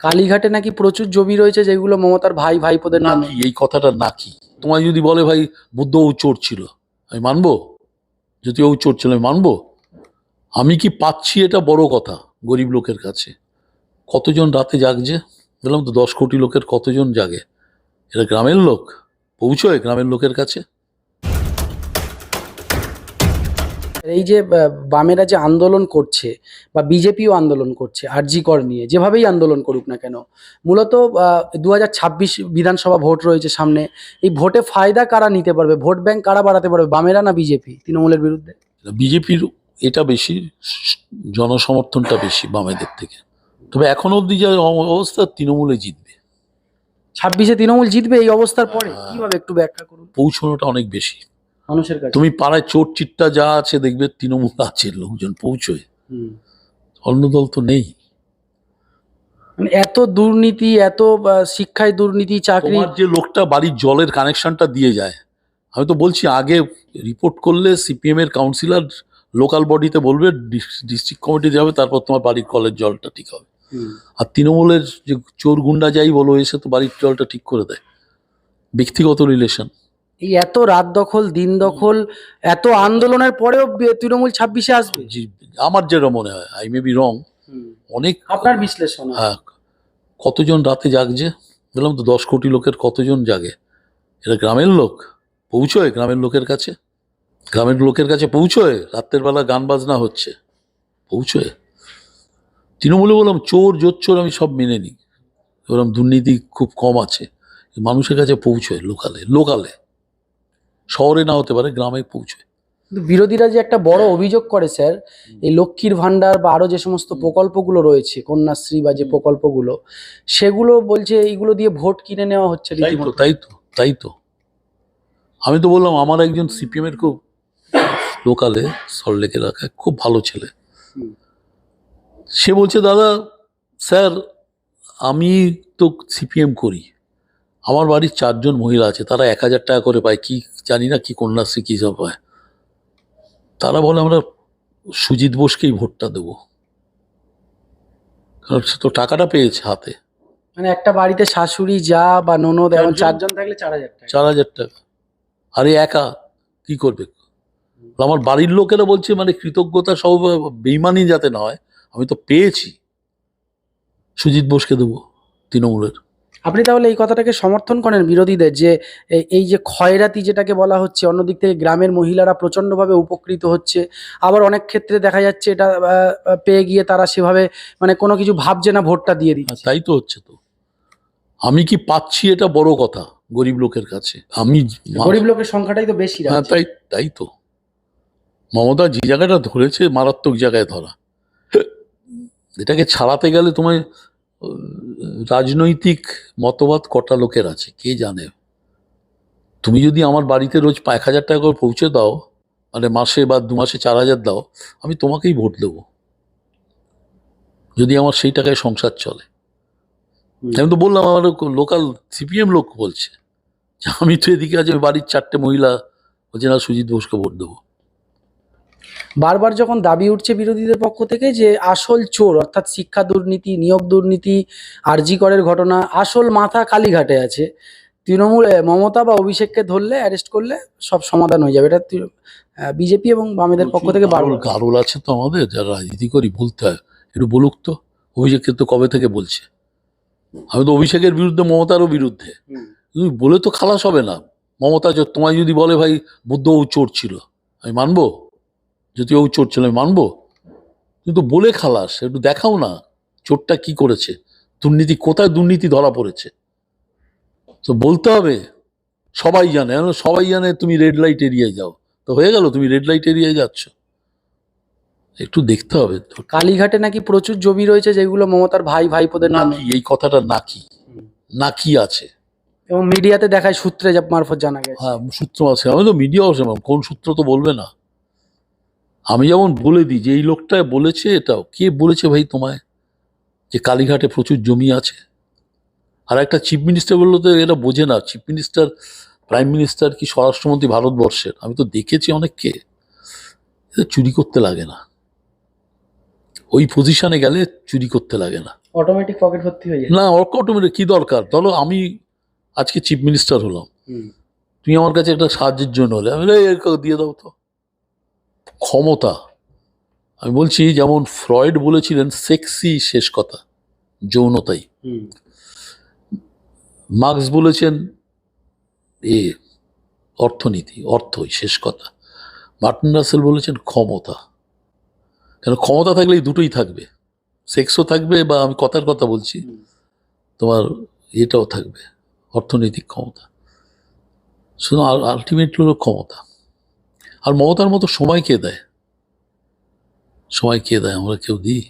কালীঘাটে নাকি প্রচুর জমি রয়েছে যেগুলো মমতার ভাই ভাইপোদের নামে? নাকি, এই কথাটা নাকি? তোমায় যদি বলে ভাই, বুদ্ধ ও চোর ছিল, আমি মানবো? যদি ও চোর ছিল, আমি মানবো? আমি কি পাচ্ছি এটা বড় কথা গরিব লোকের কাছে? কতজন রাতে জাগছে? বললাম তো দশ কোটি লোকের কতজন জাগে? এটা গ্রামের লোক। পৌঁছয় গ্রামের লোকের কাছে? এই যে বামেরা যে আন্দোলন করছে বা বিজেপিও আন্দোলন করছে আরজি কর নিয়ে যেভাবেই আন্দোলন করুক না কেন মূলত দু হাজার ছাব্বিশ বিধানসভা ভোট রয়েছে সামনে এই ভোটে ফায়দা কারা নিতে পারবে? ভোট ব্যাংক কারা বাড়াতে পারবে? বামেরা না বিজেপি তৃণমূলের বিরুদ্ধে? বিজেপির এটা বেশি জনসমর্থনটা বেশি বামেদের থেকে। তবে এখন অবধি যে অবস্থা তৃণমূলে জিতবে। ছাব্বিশে তৃণমূল জিতবে এই অবস্থার পরে? কীভাবে একটু ব্যাখ্যা করুন? পৌঁছানোটা অনেক বেশি। মানুষের কাছে। তুমি পাড়ায় চোর চিট্টা যা আছে দেখবে তৃণমূল আছে লোকজন পৌঁছয়। অন্য দল তো নেই। মানে এত দুর্নীতি এত শিক্ষায় দুর্নীতি চাকরি যে লোকটা বাড়ির জলের কানেকশনটা দিয়ে যায় আমি তো বলছি আগে রিপোর্ট করলে সিপিএম এর কাউন্সিলর লোকাল বডিতে বলবে ডিস্ট্রিক্ট কমিটি যাবে তারপর তোমার বাড়ির কলের জলটা ঠিক হবে। আর তৃণমূলের যে চোর গুন্ডা যাই বলো এসে তো বাড়ির জলটা ঠিক করে দেয়। ব্যক্তিগত রিলেশন এই এত রাত দখল দিন দখল এত আন্দোলনের পরেও তৃণমূল ছাব্বিশে আসবে? আমার যেটা মনে হয় আই মে বি রং অনেক আপনার বিশ্লেষণ হ্যাঁ। কতজন রাতে জাগছে? বললাম তো দশ কোটি লোকের কতজন জাগে? এটা গ্রামের লোক পৌঁছয় গ্রামের লোকের কাছে? গ্রামের লোকের কাছে পৌঁছয় রাত্রের বেলা গান বাজনা হচ্ছে পৌঁছয়? তৃণমূলে বললাম চোর জোচ্চোর আমি সব মেনে নিই। বললাম দুর্নীতি খুব কম আছে মানুষের কাছে পৌঁছয় লোকালে লোকালে। শহরে না হতে পারে গ্রামে কিন্তু বিরোধীরা যে একটা বড় অভিযোগ করে স্যার এই লক্ষ্মীর ভান্ডার বা আরও যে সমস্ত প্রকল্পগুলো রয়েছে কন্যাশ্রী বা যে প্রকল্পগুলো সেগুলো বলছে এইগুলো দিয়ে ভোট কিনে নেওয়া হচ্ছে তাই তো তাই তো আমি তো বললাম আমার একজন সিপিএম এর খুব লোকালে সল্টলেক এলাকায় খুব ভালো ছেলে। সে বলছে দাদা স্যার আমি তো সিপিএম করি। আমার বাড়ির চারজন মহিলা আছে তারা এক হাজার টাকা করে পায়। কি জানি না কি কন্যাশ্রী কী সব পায়। তারা বলে আমরা সুজিত বোসকেই ভোটটা দেবো। কারণ সে তো টাকাটা পেয়েছে হাতে। মানে একটা বাড়িতে শাশুড়ি যা বা ননদ এমন চারজন। থাকলে চার হাজার টাকা। চার হাজার টাকা। আরে একা কি করবে? আমার বাড়ির লোকেরা বলছে মানে কৃতজ্ঞতা সব বেইমানি যাতে না হয় আমি তো পেয়েছি। সুজিত বোসকে দেবো তৃণমূলের। আপনি তাহলে এই কথাটাকে সমর্থন করেন বিরোধীদের যে এই যে খয়রাতি যেটাকে বলা হচ্ছে অন্যদিক থেকে গ্রামের মহিলারা প্রচণ্ডভাবে উপকৃত হচ্ছে আবার অনেক ক্ষেত্রে দেখা যাচ্ছে এটা পেয়ে গিয়ে তারা সেভাবে মানে কোনো কিছু ভাবছে না ভোটটা দিয়ে আর দিচ্ছে। তাই তো হচ্ছে তো। আমি কি পাচ্ছি এটা বড় কথা গরিব লোকের কাছে? আমি গরিব লোকের সংখ্যাটাই তো বেশি হ্যাঁ তাই তাই তো। মমতা যে জায়গাটা ধরেছে মারাত্মক জায়গায় ধরা। এটাকে ছাড়াতে গেলে তোমায় রাজনৈতিক মতবাদ কটা লোকের আছে? কে জানে? তুমি যদি আমার বাড়িতে রোজ এক হাজার টাকা করে পৌঁছে দাও মানে মাসে বা দু মাসে চার হাজার দাও আমি তোমাকেই ভোট দেবো। যদি আমার সেই টাকায় সংসার চলে। আমি তো বললাম আমার লোকাল সিপিএম লোক বলছে। যে আমি তো এদিকে আছে বাড়ির চারটে মহিলা বলছে না সুজিত বোসকে ভোট দেবো। বারবার যখন দাবি উঠছে বিরোধীদের পক্ষ থেকে যে আসল চোর অর্থাৎ শিক্ষা দুর্নীতি নিয়োগ দুর্নীতি আরজি করের ঘটনা আসল মাথা কালীঘাটে আছে তৃণমূল মমতা বা অভিষেককে ধরলে অ্যারেস্ট করলে সব সমাধান হয়ে যাবে। এটা বিজেপি এবং বামেদের পক্ষ থেকে বারবার। গারল- গারল আছে তো আমাদের যারা রাজনীতি করি বলতে হয়। একটু বলুক তো অভিষেককে তো কবে থেকে বলছে? আমি তো অভিষেকের বিরুদ্ধে মমতারও বিরুদ্ধে। হুম। তুমি বলে তো খালাস হবে না। মমতা তোমায় যদি বলে ভাই বুদ্ধ ও চোর ছিল আমি মানবো? যদি ও চোর ছিল আমি মানবো? কিন্তু বলে খালাস একটু দেখাও না চোরটা কি করেছে? দুর্নীতি কোথায় দুর্নীতি ধরা পড়েছে? তো বলতে হবে সবাই জানে সবাই জানে তুমি রেড লাইট এরিয়ে যাও। তো হয়ে গেল তুমি রেড লাইট এরিয়ে যাচ্ছ। একটু দেখতে হবে। কালীঘাটে নাকি প্রচুর জমি রয়েছে যেগুলো মমতার ভাই ভাইপোদের নামে। নাকি এই কথাটা নাকি। নাকি আছে। এবং মিডিয়াতে দেখায় সূত্রে মারফত জানা গেছে। হ্যাঁ সূত্র আছে। আমি তো মিডিয়াও আছে কোন সূত্র তো বলবে না। আমি যেমন বলে দিই যে এই লোকটা বলেছে এটাও। কে বলেছে ভাই তোমায়? যে কালীঘাটে প্রচুর জমি আছে। আর একটা চিফ মিনিস্টার বলল তো এরা বোঝে না। চিফ মিনিস্টার প্রাইম মিনিস্টার কি স্বরাষ্ট্রমন্ত্রী ভারতবর্ষের? আমি তো দেখেছি অনেককে। চুরি করতে লাগে না। ওই পজিশনে গেলে চুরি করতে লাগে না। অটোমেটিক পকেট ভর্তি হয়ে যায়। না অটোমেটিক কি দরকার? ধরো আমি আজকে চিফ মিনিস্টার হলাম। তুমি আমার কাছে একটা সাহায্যের জন্য হলে আমি বলি, "এই, এর কাছে দিয়ে দাও তো। ক্ষমতা। আমি বলছি যেমন ফ্রয়েড বলেছিলেন সেক্সি শেষ কথা যৌনতাই। মার্কস বলেছেন এ অর্থনীতি অর্থই শেষ কথা। মার্টিন রাসেল বলেছেন ক্ষমতা। কেন ক্ষমতা থাকলে এই দুটোই থাকবে। সেক্সও থাকবে বা আমি কথার কথা বলছি তোমার এটাও থাকবে অর্থনৈতিক ক্ষমতা। শুধু আলটিমেট হলো ক্ষমতা। আর মমতার মতো সময় কে দেয়? সময় কে দেয়? আমরা কেউ দিই?